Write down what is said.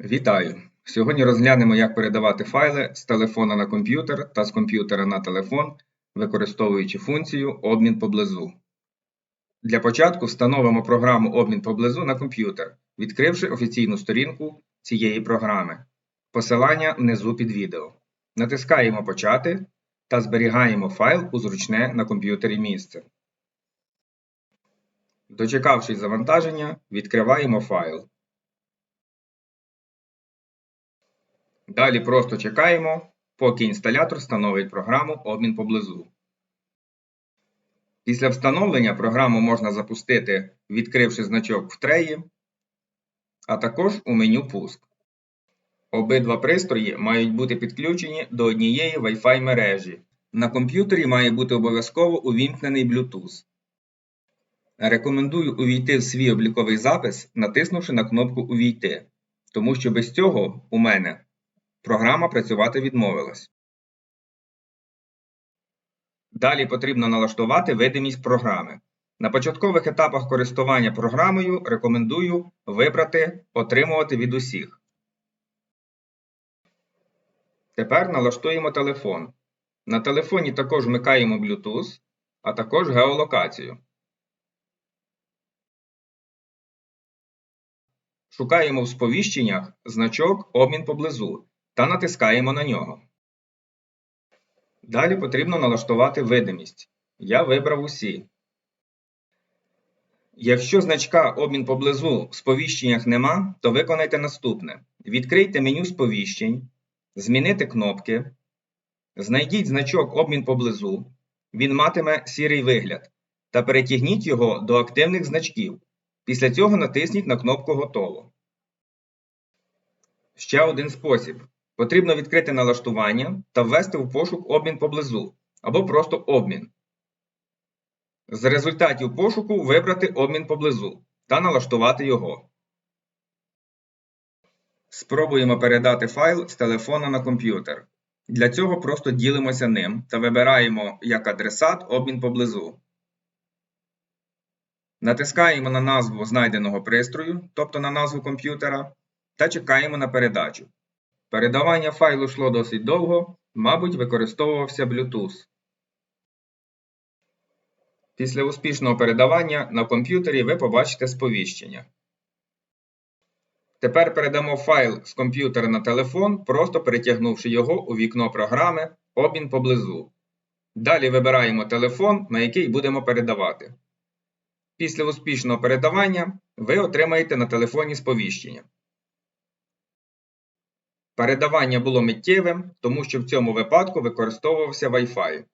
Вітаю! Сьогодні розглянемо, як передавати файли з телефона на комп'ютер та з комп'ютера на телефон, використовуючи функцію обмін поблизу. Для початку встановимо програму обмін поблизу на комп'ютер, відкривши офіційну сторінку цієї програми. Посилання внизу під відео. Натискаємо Почати та зберігаємо файл у зручне на комп'ютері місце. Дочекавшись завантаження, відкриваємо файл. Далі просто чекаємо, поки інсталятор встановить програму обмін поблизу. Після встановлення програму можна запустити, відкривши значок в треї, а також у меню Пуск. Обидва пристрої мають бути підключені до однієї Wi-Fi мережі. На комп'ютері має бути обов'язково увімкнений Bluetooth. Рекомендую увійти в свій обліковий запис, натиснувши на кнопку Увійти, тому що без цього у мене програма працювати відмовилась. Далі потрібно налаштувати видимість програми. На початкових етапах користування програмою рекомендую вибрати Отримувати від усіх. Тепер налаштуємо телефон. На телефоні також вмикаємо Bluetooth, а також геолокацію. Шукаємо в сповіщеннях значок Обмін поблизу та натискаємо на нього. Далі потрібно налаштувати видимість. Я вибрав усі. Якщо значка обмін поблизу в сповіщеннях нема, то виконайте наступне: відкрийте меню сповіщень, змінити кнопки, знайдіть значок обмін поблизу, він матиме сірий вигляд, та перетягніть його до активних значків. Після цього натисніть на кнопку Готово. Ще один спосіб. Потрібно відкрити налаштування та ввести в пошук обмін поблизу або просто обмін. З результатів пошуку вибрати обмін поблизу та налаштувати його. Спробуємо передати файл з телефона на комп'ютер. Для цього просто ділимося ним та вибираємо як адресат обмін поблизу. Натискаємо на назву знайденого пристрою, тобто на назву комп'ютера, та чекаємо на передачу. Передавання файлу йшло досить довго, мабуть, використовувався Bluetooth. Після успішного передавання на комп'ютері ви побачите сповіщення. Тепер передамо файл з комп'ютера на телефон, просто перетягнувши його у вікно програми Обмін поблизу. Далі вибираємо телефон, на який будемо передавати. Після успішного передавання ви отримаєте на телефоні сповіщення. Передавання було миттєвим, тому що в цьому випадку використовувався Wi-Fi.